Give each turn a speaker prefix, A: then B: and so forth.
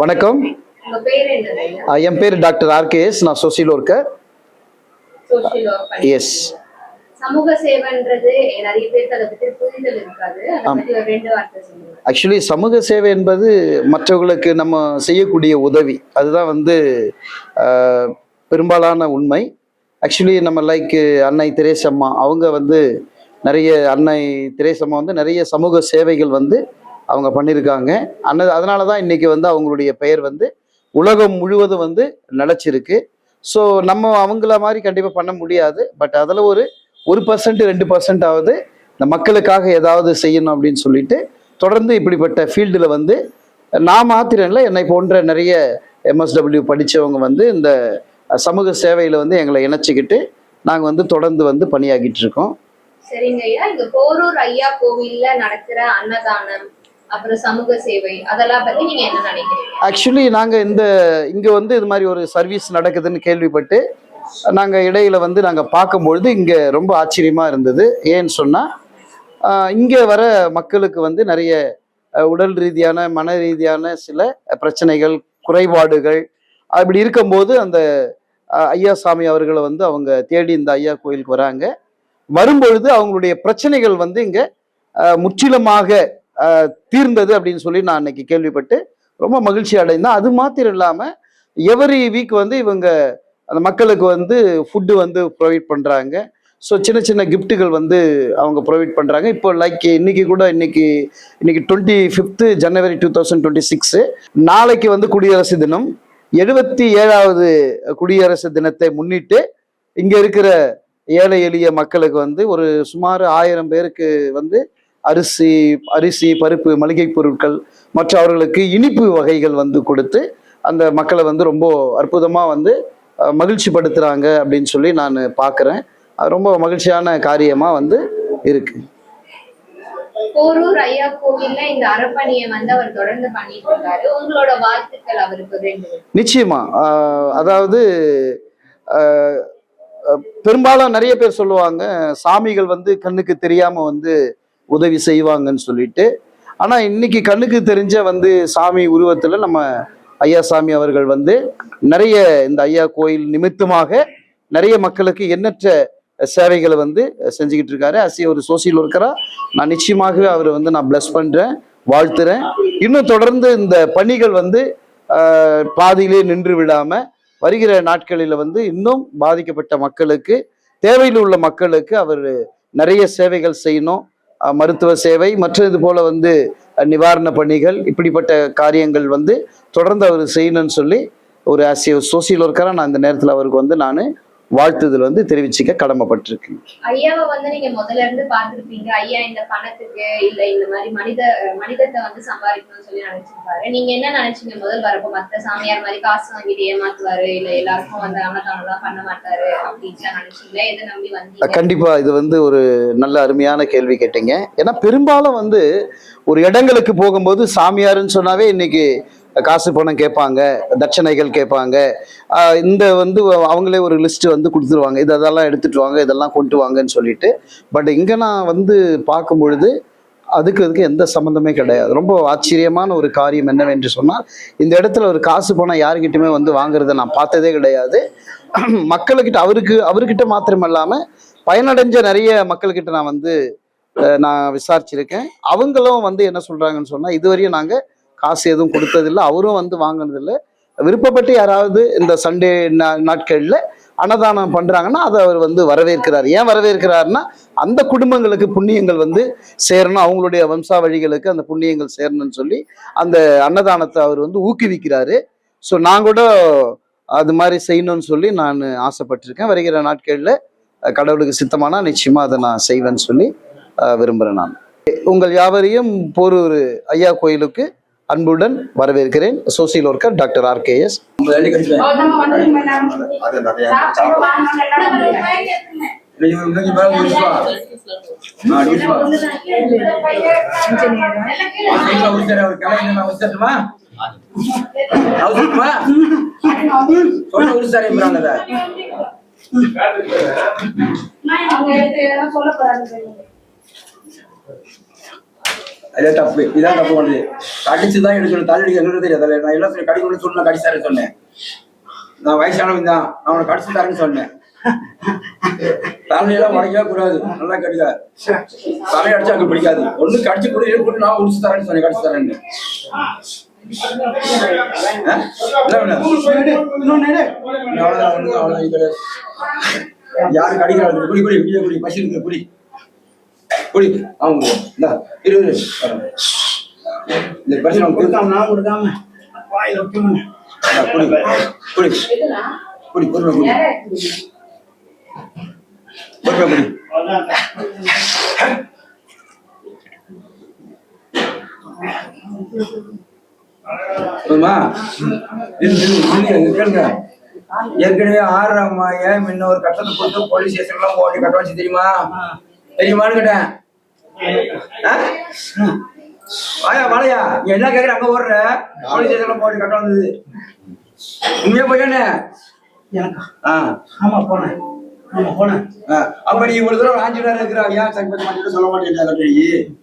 A: வணக்கம். என் பேர் டாக்டர் ஆர்கேஎஸ். நான் சோசியல் ஒர்க்கர். எஸ் ஆக்சுவலி சமூக சேவை என்பது மற்றவர்களுக்கு நம்ம செய்யக்கூடிய உதவி. அதுதான் வந்து பெரும்பாலான உண்மை. ஆக்சுவலி நம்ம லைக் அன்னை திரேசம்மா. அவங்க வந்து நிறைய அன்னை திரேசம்மா வந்து நிறைய சமூக சேவைகள் வந்து அவங்க பண்ணியிருக்காங்க அன்ன அதனால தான் இன்னைக்கு வந்து அவங்களுடைய பெயர் வந்து உலகம் முழுவதும் வந்து நிலச்சிருக்கு. ஸோ நம்ம அவங்கள மாதிரி கண்டிப்பாக பண்ண முடியாது. பட் அதில் ஒரு ஒரு பர்சன்ட் ரெண்டு பர்சன்ட் ஆகுது இந்த மக்களுக்காக ஏதாவது செய்யணும் அப்படின்னு சொல்லிட்டு தொடர்ந்து இப்படிப்பட்ட ஃபீல்டில் வந்து நான் மாத்திரம் இல்லை என்னை போன்ற நிறைய எம்எஸ்டபிள்யூ படித்தவங்க வந்து இந்த சமூக சேவையில் வந்து எங்களை இணைச்சிக்கிட்டு நாங்கள் வந்து தொடர்ந்து வந்து பணியாகிட்டு இருக்கோம்.
B: சரிங்க ஐயா. இங்க போரூர் ஐயா கோவில்ல நடக்கிற அன்னதானம் அப்புறம் சமூக சேவை அதெல்லாம் பத்தி நீங்க என்ன நினைக்கிறீங்க?
A: ஆக்சுவலி நாங்கள் இந்த இங்கே வந்து இது மாதிரி ஒரு சர்வீஸ் நடக்குதுன்னு கேள்விப்பட்டு நாங்கள் இடையில வந்து நாங்கள் பார்க்கும்பொழுது இங்கே ரொம்ப ஆச்சரியமாக இருந்தது. ஏன்னு சொன்னால் இங்கே வர மக்களுக்கு வந்து நிறைய உடல் ரீதியான மன ரீதியான சில பிரச்சனைகள் குறைபாடுகள் அப்படி இருக்கும்போது அந்த ஐயா சாமி அவர்களை வந்து அவங்க தேடி இந்த ஐயா கோயிலுக்கு வராங்க. வரும்பொழுது அவங்களுடைய பிரச்சனைகள் வந்து இங்கே முற்றிலுமாக தீர்ந்தது அப்படின்னு சொல்லி நான் அன்னைக்கு கேள்விப்பட்டு ரொம்ப மகிழ்ச்சி அடைந்தேன். அது மாத்திரம் இல்லாமல் எவரி வீக் வந்து இவங்க அந்த மக்களுக்கு வந்து ஃபுட்டு வந்து ப்ரொவைட் பண்ணுறாங்க ஸோ சின்ன சின்ன கிஃப்ட்டுகள் வந்து அவங்க ப்ரொவைட் பண்ணுறாங்க இப்போ லைக் இன்னைக்கு கூட இன்னைக்கு இன்னைக்கு twenty fifth January two thousand twenty six நாளைக்கு வந்து குடியரசு தினம். எழுபத்தி ஏழாவது குடியரசு தினத்தை முன்னிட்டு இங்கே இருக்கிற ஏழை எளிய மக்களுக்கு வந்து ஒரு சுமார் ஆயிரம் பேருக்கு வந்து அரிசி அரிசி பருப்பு மளிகை பொருட்கள் மற்ற அவர்களுக்கு இனிப்பு வகைகள் வந்து கொடுத்து அந்த மக்களை வந்து ரொம்ப அற்புதமாக வந்து மகிழ்ச்சி படுத்துறாங்க அப்படின்னு சொல்லி நான் பார்க்குறேன். அது ரொம்ப மகிழ்ச்சியான காரியமாக வந்து இருக்கு.
B: போரூர் ஐயா கோவில்ல இந்த அறப்பணியை வந்து அவர் தொடர்ந்து பண்ணிட்டு இருக்காரு. உங்களோட வாழ்த்துக்கள் அவருக்கு ரெண்டு
A: நிச்சயமா. அதாவது பெரும்பாலும் நிறைய பேர் சொல்லுவாங்க சாமிகள் வந்து கண்ணுக்கு தெரியாம வந்து உதவி செய்வாங்கன்னு சொல்லிட்டு. ஆனால் இன்னைக்கு கண்ணுக்கு தெரிஞ்ச வந்து சாமி உருவத்தில் நம்ம ஐயா சாமி அவர்கள் வந்து நிறைய இந்த ஐயா கோயில் நிமித்தமாக நிறைய மக்களுக்கு எண்ணற்ற சேவைகளை வந்து செஞ்சுக்கிட்டு இருக்காரு. அசி ஒரு சோசியல் ஒர்க்கரா. நான் நிச்சயமாக அவரை வந்து நான் பிளஸ் பண்றேன் வாழ்த்துறேன். இன்னும் தொடர்ந்து இந்த பணிகள் வந்து பாதியிலே நின்று விடாம வருகிற நாட்களில் வந்து இன்னும் பாதிக்கப்பட்ட மக்களுக்கு தேவையில் உள்ள மக்களுக்கு அவர் நிறைய சேவைகள் செய்யணும். மருத்துவ சேவை மற்றும் இது போல வந்து நிவாரண பணிகள் இப்படிப்பட்ட காரியங்கள் வந்து தொடர்ந்து அவர் செய்யணும்னு சொல்லி ஒரு ஆசிய சோசியல் ஒர்க்கராக நான் இந்த நேரத்தில் அவருக்கு வந்து நான் வாழ்த்துதல் வந்து தெரிவிச்சுக்க கடமைப்பட்டிருக்கேன்
B: ஐயாவை வந்து நீங்க முதல்ல இருந்து பார்த்திருப்பீங்க. ஐயா இந்த பணத்துக்கு இல்ல இந்த மாதிரி மனித மனிதத்தை வந்து சம்பாதிக்கணும்னு சொல்லி நினைச்சிருப்பாரு. நீங்க என்ன நினைச்சீங்க முதல் வரப்போ? மத்த சாமியார் மாதிரி காசு வாங்கிட்டு ஏமாத்துவாரு இல்ல எல்லாருக்கும் வந்து அன்னதானம் பண்ண மாட்டாரு அப்படின்னு நினைச்சீங்களா? எதை நம்பி வந்தீங்க?
A: கண்டிப்பா இது வந்து ஒரு நல்ல அருமையான கேள்வி கேட்டீங்க. ஏன்னா பெரும்பாலும் வந்து ஒரு இடங்களுக்கு போகும்போது சாமியாருன்னு சொன்னாவே இன்னைக்கு காசு பணம் கேட்பாங்க தட்சணைகள் கேட்பாங்க. இந்த வந்து அவங்களே ஒரு லிஸ்ட் வந்து கொடுத்துருவாங்க. இது அதெல்லாம் எடுத்துட்டு வாங்க இதெல்லாம் கொண்டு வாங்கன்னு சொல்லிட்டு. பட் இங்க நான் வந்து பார்க்கும் பொழுது அதுக்கு அதுக்கு எந்த சம்மந்தமே கிடையாது. ரொம்ப ஆச்சரியமான ஒரு காரியம் என்னவென்று சொன்னால் இந்த இடத்துல ஒரு காசு பணம் யாருக்கிட்டுமே வந்து வாங்குறதை நான் பார்த்ததே கிடையாது. மக்களுக்கிட்ட அவருக்கு அவர்கிட்ட மாத்திரம் பயனடைஞ்ச நிறைய மக்கள்கிட்ட நான் வந்து நான் விசாரிச்சிருக்கேன். அவங்களும் வந்து என்ன சொல்றாங்கன்னு சொன்னால் இதுவரையும் நாங்கள் காசு எதுவும் கொடுத்ததில்லை. அவரும் வந்து வாங்கினதில்லை. விருப்பப்பட்டு யாராவது இந்த சண்டே நாட்களில் அன்னதானம் பண்ணுறாங்கன்னா அதை அவர் வந்து வரவேற்கிறார். ஏன் வரவேற்கிறாருன்னா அந்த குடும்பங்களுக்கு புண்ணியங்கள் வந்து சேரணும். அவங்களுடைய வம்சாவழிகளுக்கு அந்த புண்ணியங்கள் சேரணும்னு சொல்லி அந்த அன்னதானத்தை அவர் வந்து ஊக்குவிக்கிறாரு. ஸோ நான் கூட அது மாதிரி செய்யணும்னு சொல்லி நான் ஆசைப்பட்டிருக்கேன். வருகிற நாட்களில் கடவுளுக்கு சித்தமானா நிச்சயமாக அதை நான் செய்வேன்னு சொல்லி விரும்புகிறேன் நான். உங்கள் யாவரையும் போரூர் ஐயா கோயிலுக்கு அன்புடன் வரவேற்கிறேன் social worker doctor R
C: K S இன்னைக்கு இன்னைக்கு அதே தப்பு. இதான் தப்பு பண்ணுது. கடிச்சு தான் எடுக்கணும் தள்ளி எங்களுக்கு தெரியாது. நான் என்ன சொல்லி கடிக்கணும்னு சொன்ன கடிச்சாரு சொன்னேன். நான் வயசானவன் தான். அவனை கடிச்சுட்டாருன்னு சொன்னேன். தலையெல்லாம் உடைக்கவே கூடாது. நல்லா கடிக்கா. தலை அடிச்சா அங்க பிடிக்காது. ஒண்ணு கடிச்சு கூட எடுத்து நான் உடிச்சு தரேன்னு சொன்னேன் கடிச்சு தரேன்னு யாரு கடிக்கிறாங்க? குடி குடி குடி குடி பசி இருக்கு குடி. குடி. அவங்க இந்தா இரு இரு. இந்த நமக்கு
D: கொடுக்காம நான் கொடுக்காம. வாயில வைக்கணும்
C: குடி. குடி குடி பொறுமை குடி பொறுமை குடி. ஏற்கனவே ஆறாம் ஏன் முன்ன ஒரு கட்டத்தை கொடுத்து போலீஸ் ஸ்டேஷன்லாம் ஓடி கட்ட வச்சு தெரியுமா? தெரியுமான்னு கேட்டேன்? வாயா வாழையா? நீ என்ன கேக்குற? அங்க ஓடுற. போலீஸ் ஸ்டேஷன்ல போடி கட்ட வந்தது. உண்மையா போயானே
D: எனக்கா?
C: ஆ.
D: ஆமா போனேன். ஆமா போனேன்.
C: ஆ. அப்ப நீ இவ்வளவு தூரம் ஆஞ்சு நேரம் ஏன் சங்கப்பத்தி சொல்ல மாட்டேன் கட்டி